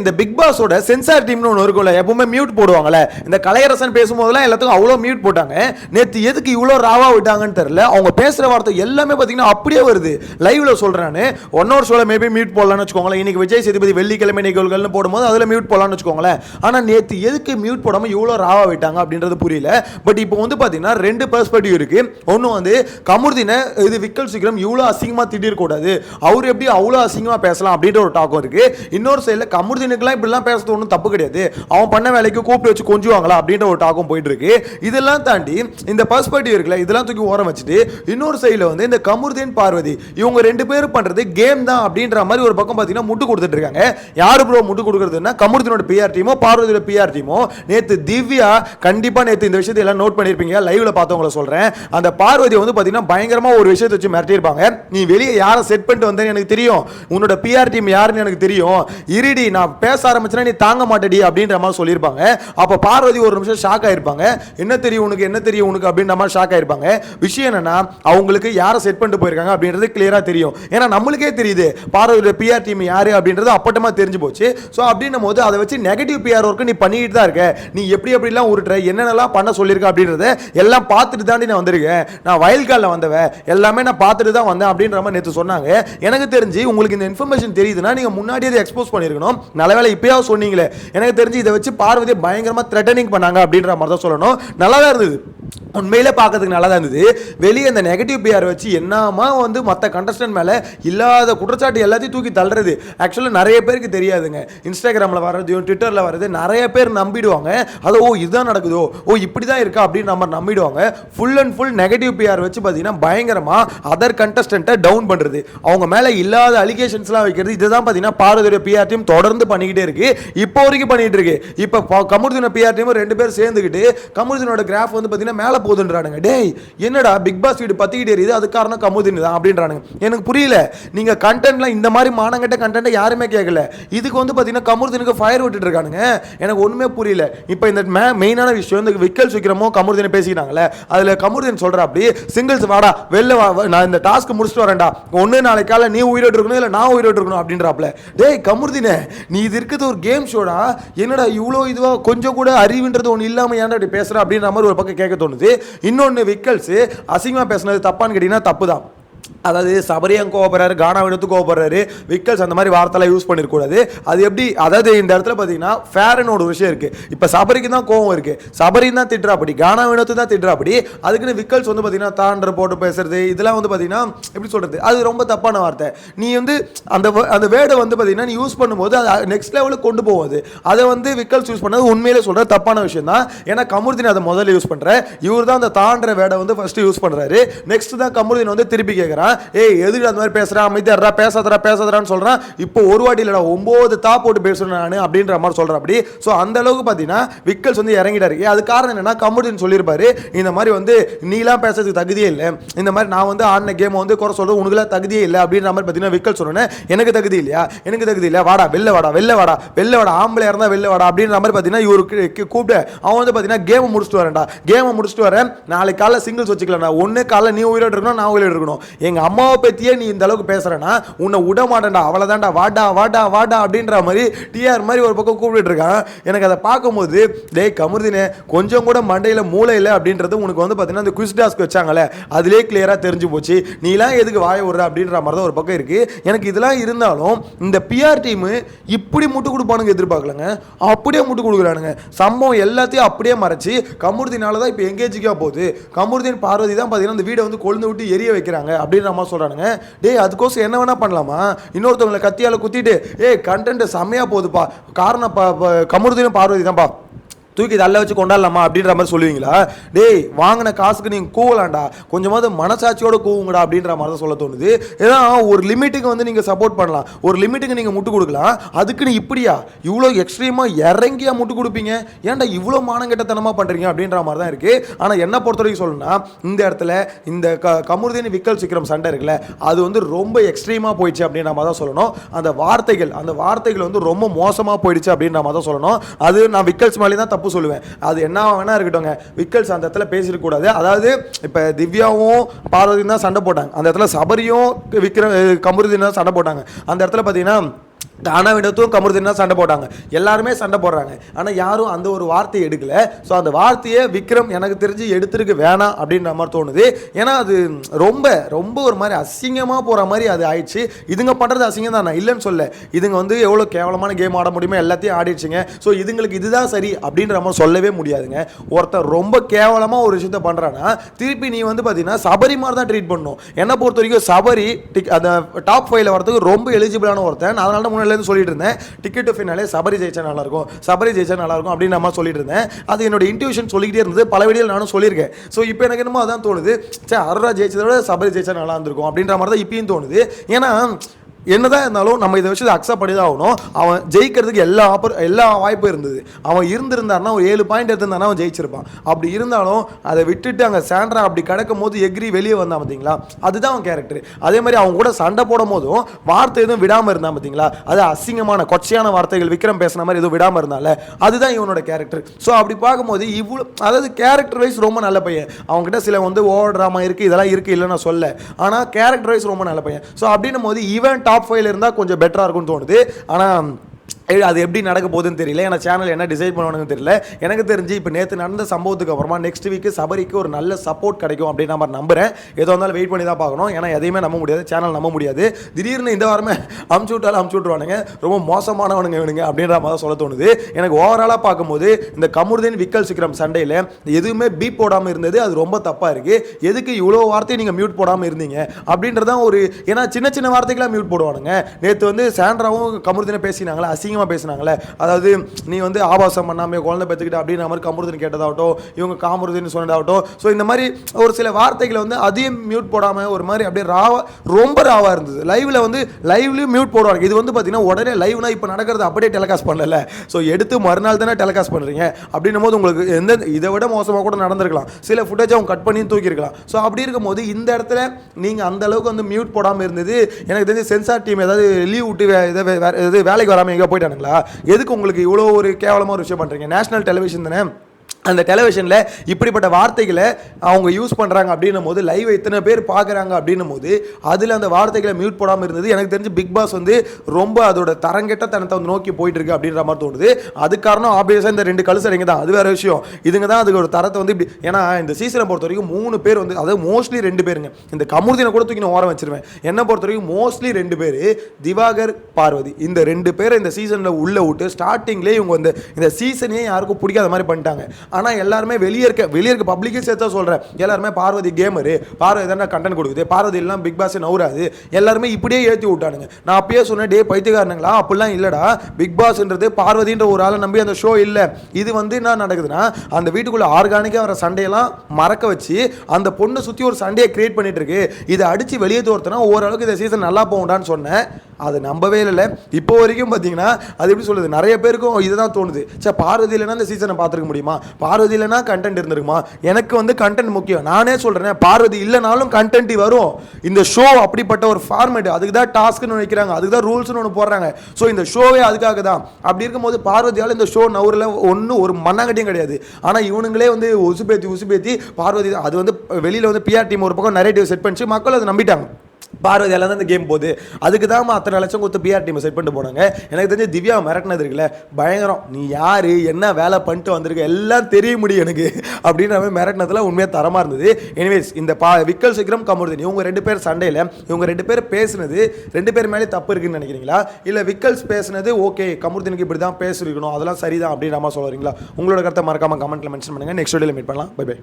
இந்த big பாஸோட sensor டீம்னு ஒன்று இருக்கும்ல எப்பவுமே மியூட் போடுவாங்கல்ல. இந்த கலையரசன் பேசும்போதெல்லாம் எல்லாத்துக்கும் அவ்வளோ மியூட் போட்டாங்க. நேற்று எதுக்கு இவ்வளோ ராவா விட்டாங்கன்னு தெரியல. அவங்க பேசுகிற வார்த்தை எல்லாமே பார்த்தீங்கன்னா அப்படியே வருது. லைவ்ல சொல்கிறான்னு ஒன் ஹவர் ஷோல மேபி மியூட் போடலாம்னு வச்சுக்கோங்களேன். இன்னைக்கு விஜய் சேதுபதி வெள்ளிக்கிழமை நிகழ்வுகள்னு போடும்போது அதில் மியூட் போடலாம்னு வச்சுக்கோங்களேன். ஆனால் நேற்று எதுக்கு மியூட் போடாமல் இவ்வளோ ராவா விட்டாங்க அப்படின்றது புரியல. பட் இப்போ வந்து பார்த்தீங்கன்னா ரெண்டு பெர்ஸ்பெக்டிவ் இருக்கு. ஒன்று வந்து கமுர்தினை இது விக்கல் சீக்கிரம் இவ்வளோ அசிங்கமாக திட்டிருக்கூடாது அவர் எப்படி அவ்வளோ அசிங்கமாக பேசலாம் அப்படின்ற ஒரு டாக்கம் இருக்கு. இன்னொரு சைடில் கமுர்தினுக்குலாம் இப்படிலாம் பேசுறது ஒன்றும் தப்பு கிடையாது. அவன் பண்ண வேலைக்கு கூப்பிட்டு வச்சு கொஞ்சுவாங்களா அப்படின்ற ஒரு டாக்கம் போயிட்டு இருக்கு இதெல்லாம் தாண்டி இந்த பர்ஸ்பெக்டிவ் இருக்குல்ல இதெல்லாம் தூக்கி ஓரம் வச்சுட்டு இன்னொரு சைடில் வந்து இந்த கமுர்தீன் பார்வதி இவங்க ரெண்டு பேரும் பண்றது கேம் தான் அப்படின்ற மாதிரி ஒரு பக்கம் பார்த்தீங்கன்னா முட்டு கொடுத்துட்டு இருக்காங்க. யார் ப்ரோ முட்டு கொடுக்குறதுன்னா கமுர்தீனோட பிஆர் டீமோ பார்வதியோட பிஆர் டீமோ நேற்று திவ்யா கண்டிப்பாக நேற்று இந்த விஷயத்தை எல்லாம் நோட் பண்ணியிருப்பீங்க. லைவ்ல பார்த்தவங்கள சொல்கிறேன் அந்த பார்வதி வந்து பார்த்தீங்கன்னா பயங்கரமாக ஒரு விஷயத்தை வச்சு மிரட்டியிருப்பாங்க. நீ வெளியே யாரை செட் பண்ணிட்டு வந்தேன்னு எனக்கு தெரியும். உன்னோட பிஆர் டீம் யாருன்னு எனக்கு தெரியும். இருடி நான் பேச ஆரம்பிச்சேன்னா நீ தாங்க மாட்டேடி அப்படின்ற மாதிரி சொல்லியிருப்பாங்க. அப்போ பார்வதி ஒரு நிமிஷம் ஷாக் ஆயிருப்பாங்க. என்ன தெரியும் உனக்கு என்ன தெரியும் உனக்கு அப்படின்ற மாதிரி ஷாக் ஆயிருப்பாங்க. விஷயம் என்னன்னா அவங்களுக்கு யாரை செட் பண்ணிட்டு போயிருக்காங்க அப்படின்றது கிளியராக தெரியும். ஏன்னா நம்மளுக்கே தெரியுது பார்வதியோட பிஆர் டீம் யாரு அப்படின்றது அப்பட்டமாக தெரிஞ்சு போச்சு. ஸோ அப்படின்னும் போது அதை வச்சு நெகட்டிவ் பிஆர் ஒர்க்கு நீ பண்ணிக்கிட்டு தான் இருக்க. நீ எப்படி எப்படிலாம் உருட்டுற என்னென்னலாம் பண்ண சொல்லியிருக்க அப்படின்றத எல்லாம் பார்த்துட்டு தாண்டி நான் வந்திருக்கேன். நான் வயல்காலில் வந்தவன் எல்லாமே நான் பார்த்துட்டு தான் வந்தேன் அப்படின்ற மாதிரி நேற்று சொன்னாங்க. எனக்கு தெரிஞ்சு உங்களுக்கு இந்த இன்ஃபர்மேஷன் தெரியுதுன்னா நீங்கள் முன்னாடியே எக்ஸ்போஸ் பண்ணியிருக்கணும். நல்ல வேலை இப்பயாவது சொன்னீங்களே. எனக்கு தெரிஞ்சு இதை வச்சு பார்வதியை பயங்கரமாக த்ரெட்டனிங் பண்ணாங்க அப்படின்ற மாதிரி தான் சொல்லணும். நல்லா தான் இருந்தது. உண்மையிலே பார்க்கறதுக்கு நல்லா தான் இருந்தது. வெளியே அந்த நெகட்டிவ் பிஆர் வச்சு என்னமா வந்து மற்ற கண்டஸ்டன்ட் மேலே இல்லாத குற்றச்சாட்டு எல்லாத்தையும் தூக்கி தள்ளுறது. ஆக்சுவலாக நிறைய பேருக்கு தெரியாதுங்க. இன்ஸ்டாகிராமில் வர்றதையும் ட்விட்டரில் வர்றது நிறைய பேர் நம்பிடுவாங்க. அதை ஓ இதுதான் நடக்குதோ? ஓ இப்படி தான் இருக்கா? அப்படின்னு நம்ம நம்பிடுவாங்க. Full and full negative PR வச்சு பார்த்தீங்கன்னா பயங்கரமாக அதர் கண்டஸ்டண்ட்டை டவுன் பண்ணுறது அவங்க மேலே இல்லாத அலிகேஷன்ஸ்லாம் வைக்கிறது. இதுதான் பார்த்தீங்கன்னா பாரதிய பிஆர் டீம் தொடர்ந்து பண்ணிக்கிட்டே இருக்கு. இப்போ வரைக்கும் பண்ணிகிட்டு இருக்கு. இப்போ கமுர்தின பிஆர் டீம் ரெண்டு பேர் சேர்ந்துக்கிட்டு கமுர்தினோட கிராஃப் வந்து பார்த்தீங்கன்னா மேலே போகுதுன்றானுங்க டேய் என்னடா பிக் பாஸ் வீடு பத்திக்கிட்டே இருக்குது அது காரணம் கமுதின் தான் அப்படின்றானுங்க. எனக்கு புரியல நீங்க கண்டென்ட்லாம் இந்த மாதிரி மானங்கட்ட கண்டென்ட்டை யாருமே கேட்கல இதுக்கு வந்து பார்த்தீங்கன்னா கமுர்தினுக்கு ஃபயர் விட்டுட்டு இருக்கானுங்க எனக்கு ஒண்ணுமே புரியல. இப்போ இந்த மே மெயினான விஷயம் இந்த விக்கல் சுக்கிரமோ கமுர்தினை பேசிக்கிறாங்களே அதுல கமுர்தின் சொல்கிற அப்படி சிங்கிள்ஸ் வாடா வெளில வா நான் இந்த டாஸ்க் முடிச்சுட்டு வரேன்டா. ஒன்று நாளைக்கு காலை நீ உயிரோடு இருக்கணும் இல்லை நான் உயிரோடு இருக்கணும் அப்படின்றாப்ல. டேய் கமுர்தினே நீ இது இருக்கிறது ஒரு கேம் ஷோடா என்னடா இவ்வளோ இதுவா கொஞ்சம் கூட அறிவுன்றது ஒன்று இல்லாமல் ஏன்டா இப்படி பேசுற அப்படின்ற மாதிரி ஒரு பக்கம் கேட்க தோணுது. இன்னொன்று விக்கல்ஸு அசிங்கமாக பேசுனது தப்பான்னு கேட்டிங்கன்னா தப்பு தான் அதாவது சபரியம் கோவப்படுறாரு கானா வினத்து கோவப்படுறாரு விக்கல்ஸ் அந்த மாதிரி வார்த்தைலாம் யூஸ் பண்ணிருக்கூடாது அது எப்படி அதாவது இந்த இடத்துல பார்த்தீங்கன்னா ஃபேர்னு ஒரு விஷயம் இருக்கு. இப்போ சபரிக்கு தான் கோவம் இருக்கு. சபரின் தான் திட்டுறாப்படி கானா வினத்து தான் திட்டுறாப்படி அதுக்குன்னு விக்கல்ஸ் வந்து பார்த்தீங்கன்னா தாண்டர் போட்டு பேசுறது இதெல்லாம் வந்து பார்த்தீங்கன்னா எப்படி சொல்றது அது ரொம்ப தப்பான வார்த்தை. நீ வந்து அந்த அந்த வேர்டை வந்து பார்த்தீங்கன்னா நீ யூஸ் பண்ணும்போது அது நெக்ஸ்ட் லெவலுக்கு கொண்டு போகுது அதை. வந்து விக்கல்ஸ் யூஸ் பண்ணது உண்மையிலே சொல்ற தப்பான விஷயம் தான். ஏன்னா கமுர்தின் அதை முதல்ல யூஸ் பண்ணுற இவர் தான் அந்த தாண்டற வேர்டை வந்து ஃபர்ஸ்ட் யூஸ் பண்ணுறாரு நெக்ஸ்ட் தான் கமுர்தின் வந்து திருப்பி கேட்குறான் ஏய் எதுக்கு அந்த மாதிரி பேசுறான் அமைதியாடுறா பேசாதடா பேசாதடான்னு சொல்றான் இப்போ ஒரு வாட்டி இல்லைடா ஒம்பது தா போட்டு பேசுறேன் நான் அப்படின்ற மாதிரி சொல்கிறேன் அப்படி. ஸோ அந்த அளவுக்கு பார்த்தீங்கன்னா விக்கல்ஸ் வந்து இறங்கிட்டாரு. ஏ அது காரணம் என்னன்னா கமுடின்னு சொல்லியிருப்பாரு. இந்த மாதிரி வந்து நீலாம் பேசுறதுக்கு தகுதியே இல்லை. இந்த மாதிரி நான் வந்து ஆடின கேம் வந்து குறை சொல்றது உனக்குலாம் தகுதியே இல்லை அப்படின்ற மாதிரி பார்த்தீங்கன்னா விக்கல் சொன்னேன் எனக்கு தகுதி இல்லையா? எனக்கு தகுதி இல்லையா? வாடா வெளில வாடா வெளில வாடா வெளில வாடா ஆம்பளை இருந்தால் வெளில வாடா அப்படின்ற மாதிரி பார்த்தீங்கன்னா இவருக்கு கூப்பிட்டு அவன் வந்து பார்த்தீங்கன்னா கேமை முடிச்சுட்டு வரேன்டா. கேமை முடிச்சுட்டு வரேன். நாளைக்கு காலைல சிங்கிள்ஸ் வச்சுக்கலாம் ஒன்று காலைல நீ உயிரோடு இருக்கணும் நான் உயிரோடு இருக்கணும். எங்கள் அம்மாவை பற்றியே நீ இந்த அளவுக்கு பேசுகிறேன்னா உன்னை விட மாட்டேன்டா அவ்வளோதான்டா வாடா வாடா வாடா அப்படின்ற மாதிரி டிஆர் மாதிரி ஒரு பக்கம் கூப்பிட்டு இருக்கான். எனக்கு அதை பார்க்கும்போது டேய் கமுருதினே கொஞ்சம் கூட மண்டையில் மூளை இல்லை அப்படின்றது உனக்கு வந்து பார்த்தீங்கன்னா அந்த குவிஸ் டாஸ்க் வச்சாங்களே அதிலே கிளியராக தெரிஞ்சு போச்சு. நீலாம் எதுக்கு வாய விடுற அப்படின்ற மாதிரி தான் ஒரு பக்கம் இருக்குது எனக்கு இதெல்லாம் இருந்தாலும் இந்த பிஆர் டீமு இப்படி முட்டு கொடுப்பானுங்க எதிர்பார்க்கலங்க. அப்படியே முட்டு கொடுக்குறானுங்க. சம்பவம் எல்லாத்தையும் அப்படியே மறைச்சி கமுருதினால தான் இப்போ எங்கேஜிக்கா போகுது. கமுருதின் பார்வதி தான் பார்த்தீங்கன்னா இந்த வீடை வந்து கொழுந்து விட்டு எரிய வைக்கிறாங்க அப்படின்ற அம்மா சொல்கிறானுங்க டேய் அதுக்கோசம் என்ன வேணா பண்ணலாமா? இன்னொருத்தவங்களை கத்தியால் குத்திட்டு ஏய் கண்டென்ட் செம்மையாக போகுதுப்பா. காரணம் ப- ப- கமுருதினும் பார்வதி தான்ப்பா தூக்கி தள்ள வச்சு கொண்டாடலாமா அப்படின்ற மாதிரி சொல்லுவீங்களா? டேய் வாங்கின காசுக்கு நீங்கள் கூவலாம்டா. கொஞ்சமாவது மனசாட்சியோட கூவுங்கடா அப்படின்ற மாதிரி தான் சொல்ல தோணுது. ஏன்னா ஒரு லிமிட்டுக்கு வந்து நீங்கள் சப்போர்ட் பண்ணலாம். ஒரு லிமிட்டுக்கு நீங்கள் முட்டு கொடுக்கலாம். அதுக்கு நீ இப்படியா? இவ்வளோ எக்ஸ்ட்ரீமாக இறங்கியா முட்டு கொடுப்பீங்க? ஏன்டா இவ்வளோ மானங்கெட்டத்தனமாக பண்ணுறீங்க அப்படின்ற மாதிரி தான் இருக்குது ஆனால் என்னை பொறுத்த வரைக்கும் சொல்லணும்னா இந்த இடத்துல இந்த க கமுருதீன் விக்கல் சிக்கிரம் சண்டை இருக்குல்ல அது வந்து ரொம்ப எக்ஸ்ட்ரீமாக போயிடுச்சு அப்படின்ற மாதிரி தான் சொல்லணும். அந்த வார்த்தைகள் அந்த வார்த்தைகள் வந்து ரொம்ப மோசமாக போயிடுச்சு அப்படின்ற மாதிரி தான் சொல்லணும். அது நான் விக்கல்ஸ் மேலே தான் தப்பு சொல்லுவேன். அது என்ன வேணா இருக்கட்டும்ங்க. விக்கல்ஸ் அந்த இடத்துல பேசிடக்கூடாது அதாவது இப்போ திவ்யாவும் பார்வதியும் தான் சண்டை போட்டாங்க. அந்த இடத்துல சபரியும் விக்ரம் கமுருதியும் தான் சண்டை போட்டாங்க. அந்த இடத்துல பார்த்தீங்கன்னா தானாவிடத்தும் கமருதீன் தான் சண்டை போட்டாங்க. எல்லாருமே சண்டை போடுறாங்க. ஆனால் யாரும் அந்த ஒரு வார்த்தையை எடுக்கல. ஸோ அந்த வார்த்தையை விக்ரம் எனக்கு தெரிஞ்சு எடுத்துருக்கு வேணாம் அப்படின்ற மாதிரி தோணுது. ஏன்னா அது ரொம்ப ரொம்ப ஒரு மாதிரி அசிங்கமாக போகிற மாதிரி அது ஆயிடுச்சு. இதுங்க பண்ணுறது அசிங்கம் தான்? நான் இல்லைன்னு சொல்ல. இதுங்க வந்து எவ்வளோ கேவலமான கேம் ஆட முடியுமோ எல்லாத்தையும் ஆடிடுச்சுங்க. ஸோ இதுங்களுக்கு இதுதான் சரி அப்படின்ற மாதிரி சொல்லவே முடியாதுங்க. ஒருத்தர் ரொம்ப கேவலமாக ஒரு விஷயத்த பண்ணுறான்னா திருப்பி நீ வந்து பார்த்தீங்கன்னா சபரி மாதிரி தான் ட்ரீட் பண்ணணும். என்னை பொறுத்த வரைக்கும் சபரி டிக் அந்த டாப் ஃபைவ்ல வரதுக்கு ரொம்ப எலிஜிபிளான ஒருத்தன். அதனால தான் முன்னாடிலேருந்து சொல்லிட்டு இருந்தேன். டிக்கெட் ஃபினாலே சபரி ஜெயிச்சா நல்லா இருக்கும் சபரி ஜெயிச்சா நல்லா இருக்கும் அப்படின்னு நம்ம சொல்லிட்டு இருந்தேன். அது என்னோட இன்ட்யூஷன் சொல்லிக்கிட்டே இருந்தது. பல வீடியோவில் நானும் சொல்லியிருக்கேன். ஸோ இப்போ எனக்கு என்னமோ அதான் தோணுது. சே அரோரா ஜெயிச்சதை விட சபரி ஜெயிச்சா நல்லா இருந்திருக்கும் அப்படின்ற மாதிரி தான் இப்பயும் தோணுது. ஏன்னா என்னதான் இருந்தாலும் நம்ம இதை வச்சு அக்செப்ட் பண்ணி தான் ஆகணும். அவன் ஜெயிக்கிறதுக்கு எல்லா ஆப்பர் எல்லா வாய்ப்பும் இருந்தது. அவன் இருந்திருந்தாருன்னா ஒரு ஏழு பாயிண்ட் எடுத்திருந்தானா அவன் ஜெயிச்சிருப்பான். அப்படி இருந்தாலும் அதை விட்டுட்டு அங்கே சாண்ட்ரா அப்படி கிடக்கும் போது எக்ரி வெளியே வந்தான் பார்த்தீங்களா அதுதான் அவன் கேரக்டர் அதே மாதிரி அவங்க கூட சண்டை போடும் போதும் வார்த்தை எதுவும் விடாமல் இருந்தான் பார்த்தீங்களா அது அசிங்கமான கொச்சையான வார்த்தைகள் விக்ரம் பேசுன மாதிரி எதுவும் விடாமல் இருந்தால அதுதான் இவனோட கேரக்டர் ஸோ அப்படி பார்க்கும்போது இவ்வளோ அதாவது கேரக்டர் வைஸ் ரொம்ப நல்ல பையன். அவங்ககிட்ட சில வந்து ஓவர் ட்ராமா இருக்குது இதெல்லாம் இருக்குது இல்லைன்னு நான் சொல்ல ஆனால் கேரக்டர் வைஸ் ரொம்ப நல்ல பையன். ஸோ அப்படின்னும் போது இவன் டாப் ஃபைவ்ல இருந்தால் கொஞ்சம் பெட்டராக இருக்கும்னு தோணுது. ஆனால் அது எப்படி நடக்க போகுதுன்னு தெரியல. ஏன்னா சேனல் என்ன டிசைட் பண்ணுவானுன்னு தெரியல. எனக்கு தெரிஞ்சு இப்போ நேற்று நடந்த சம்பவத்துக்கு அப்புறமா நெக்ஸ்ட் வீக்கு சபரிக்கு ஒரு நல்ல சப்போர்ட் கிடைக்கும் அப்படின்னு நான் நம்புறேன். ஏதோ இருந்தாலும் வெயிட் பண்ணி தான் பார்க்கணும். ஏன்னா எதையுமே நம்ப முடியாது. சேனல் நம்ப முடியாது. திடீர்னு இந்த வாரமே அமுச்சு விட்டாலும் அமுச்சு விட்ருவானுங்க ரொம்ப மோசமானவனுங்க வேணுங்க அப்படின்ற மாதிரி சொல்ல தோணுது. எனக்கு ஓவராலாக பார்க்கும்போது இந்த கமுருதீன் விக்கல் சிக்கிரம் சண்டையில் எதுவுமே பீப் போடாமல் இருந்தது. அது ரொம்ப தப்பாக இருக்குது எதுக்கு இவ்வளோ வார்த்தையை நீங்கள் மியூட் போடாமல் இருந்தீங்க? அப்படின்றதான் ஒரு ஏன்னா சின்ன சின்ன வார்த்தைகளாக மியூட் போடுவானுங்க. நேற்று வந்து சாண்ட்ராவும் கமுருதீனை அசிங்க அசிங்கமாக பேசினாங்களே அதாவது நீ வந்து ஆபாசம் பண்ணாமல் குழந்தை பெற்றுக்கிட்ட அப்படின்ற மாதிரி கமுருதீன் கேட்டதாகட்டும் இவங்க காமருதீன் சொன்னதாகட்டும். ஸோ இந்த மாதிரி ஒரு சில வார்த்தைகளை வந்து அதையும் மியூட் போடாமல் ஒரு மாதிரி அப்படியே ராவா ரொம்ப ராவாக இருந்தது. லைவ்ல வந்து லைவ்லேயும் மியூட் போடுவாங்க. இது வந்து பார்த்தீங்கன்னா உடனே லைவ்னா இப்போ நடக்கிறது அப்படியே டெலிகாஸ்ட் பண்ணல. ஸோ எடுத்து மறுநாள் தானே டெலிகாஸ்ட் பண்ணுறீங்க அப்படின்னும் போது உங்களுக்கு எந்த இதை விட மோசமாக கூட நடந்திருக்கலாம். சில ஃபுட்டேஜ் அவங்க கட் பண்ணி தூக்கியிருக்கலாம். ஸோ அப்படி இருக்கும்போது இந்த இடத்துல நீங்கள் அந்த அளவுக்கு வந்து மியூட் போடாமல் இருந்தது. எனக்கு தெரிஞ்சு சென்சார் டீம் ஏதாவது லீவ் விட்டு இதை வேலைக்கு வராமல் எங்கே போயிட்டானுங்களா எதுக்கு உங்களுக்கு இவ்வளோ ஒரு கேவலமாக ஒரு விஷயம் பண்ணுறீங்க நேஷனல் டெலிவிஷன் தானே? அந்த டெலிவிஷனில் இப்படிப்பட்ட வார்த்தைகளை அவங்க யூஸ் பண்ணுறாங்க அப்படின்னும் போது லைவ் இத்தனை பேர் பார்க்குறாங்க அப்படின்னும் போது அதில் அந்த வார்த்தைகளை மியூட் போடாமல் இருந்தது. எனக்கு தெரிஞ்சு பிக் பாஸ் வந்து ரொம்ப அதோட தரங்கெட்ட தனத்தை வந்து நோக்கி போயிட்டு இருக்கு அப்படின்ற மாதிரி தோணுது. அது காரணம் ஆப்வியஸாக இந்த ரெண்டு கழுசடைங்க தான். அது வேற விஷயம். இதுங்க தான் அதுக்கு ஒரு தரத்தை வந்து இப்படி ஏன்னா இந்த சீசனை பொறுத்த வரைக்கும் மூணு பேர் வந்து அதாவது மோஸ்ட்லி ரெண்டு பேருங்க. இந்த கமுர்தினை கூட தூக்கி நான் ஓரம் வச்சிருவேன். என்னை பொறுத்த வரைக்கும் மோஸ்ட்லி ரெண்டு பேர் திவாகர் பார்வதி. இந்த ரெண்டு பேரை இந்த சீசனில் உள்ளே விட்டு ஸ்டார்டிங்லேயே இவங்க வந்து இந்த சீசனே யாருக்கும் பிடிக்காத மாதிரி பண்ணிட்டாங்க. ஆனால் எல்லாருமே வெளியே இருக்க வெளியே இருக்க பப்ளிக்கே சேர்த்தா சொல்கிறேன் எல்லாருமே பார்வதி கேமரு பார்வதி தானே கண்டென்ட் கொடுக்குது. பார்வதி எல்லாம் பிக் பாஸ் நவுறாது. எல்லாருமே இப்படியே ஏற்றி விட்டானுங்க. நான் அப்பயே சொன்னேன் டே பைத்தியக்காரனுங்களா அப்படிலாம் இல்லைடா. பிக் பாஸ்ன்றது பார்வதின்ற ஒரு ஆளை நம்பி அந்த ஷோ இல்லை. இது வந்து என்ன நடக்குதுன்னா அந்த வீட்டுக்குள்ள ஆர்கானிக்காக வர சண்டையெல்லாம் மறக்க வச்சு அந்த பொண்ணை சுற்றி ஒரு சண்டையை கிரியேட் பண்ணிட்டு இருக்கு. இதை அடித்து வெளியே தோர்த்தனா ஓரளவுக்கு இந்த சீசன் நல்லா போகும்டான்னு சொன்னேன். அது நம்பவே இல்லை இப்போ வரைக்கும் பார்த்தீங்கன்னா அது எப்படி சொல்லுது நிறைய பேருக்கும் இதுதான் தோணுது. சே பார்வதி இல்லைன்னா இந்த சீசனை பார்த்துருக்க முடியுமா? பார்வதி இல்லைன்னா கண்டென்ட் இருந்திருக்குமா? எனக்கு வந்து கண்டென்ட் முக்கியம். நானே சொல்கிறேன் பார்வதி இல்லைனாலும் கண்டென்ட் வரும். இந்த ஷோ அப்படிப்பட்ட ஒரு ஃபார்மேட் அதுக்கு தான் டாஸ்க்னு வைக்கிறாங்க அதுக்கு தான் ரூல்ஸ்னு ஒன்று போடுறாங்க. ஸோ இந்த ஷோவே அதுக்காக தான். அப்படி இருக்கும்போது பார்வதியால் இந்த ஷோ நவரில் ஒன்றும் ஒரு மண்ணாங்கட்டியும் கிடையாது. ஆனால் இவனுங்களே வந்து உசுபேத்தி உசுபேத்தி பார்வதி தான். அது வந்து வெளியில் வந்து பிஆர் டீம் ஒரு பக்கம் நரேட்டிவ் செட் பண்ணிச்சு. மக்கள் அதை நம்பிட்டாங்க. பார்வதியால தான் இந்த கேம் போகுது. அதுக்கு தான் அத்தனை லட்சம் கொடுத்து பிஆர் டீமை செட் பண்ணிட்டு போனாங்க. எனக்கு தெரிஞ்சு திவ்யா மிரட்டினது இருக்குல்ல பயங்கரம். நீ யார் என்ன வேலை பண்ணிட்டு வந்திருக்க எல்லாம் தெரிய முடியும் எனக்கு. அப்படின்ற மாதிரி மிரட்டினதுல உண்மையாக தரமாக இருந்தது. எனிவேஸ் இந்த பா விக்கல் சீக்கிரம் கமருதீன் இவங்க ரெண்டு பேர் சண்டையில் இவங்க ரெண்டு பேர் பேசுனது ரெண்டு பேர் மேலே தப்பு இருக்குன்னு நினைக்கிறீங்களா? இல்லை விக்கல்ஸ் பேசுனது ஓகே கமருதீனுக்கு இப்படி தான் பேசிருக்கணும் அதெல்லாம் சரிதான் அப்படின்ற மாதிரி சொல்லுறீங்களா உங்களோட கருத்தை மறக்காம கமெண்ட்டில் மென்ஷன் பண்ணுங்க. நெக்ஸ்ட் வீடியோவில் மீட் பண்ணலாம். By by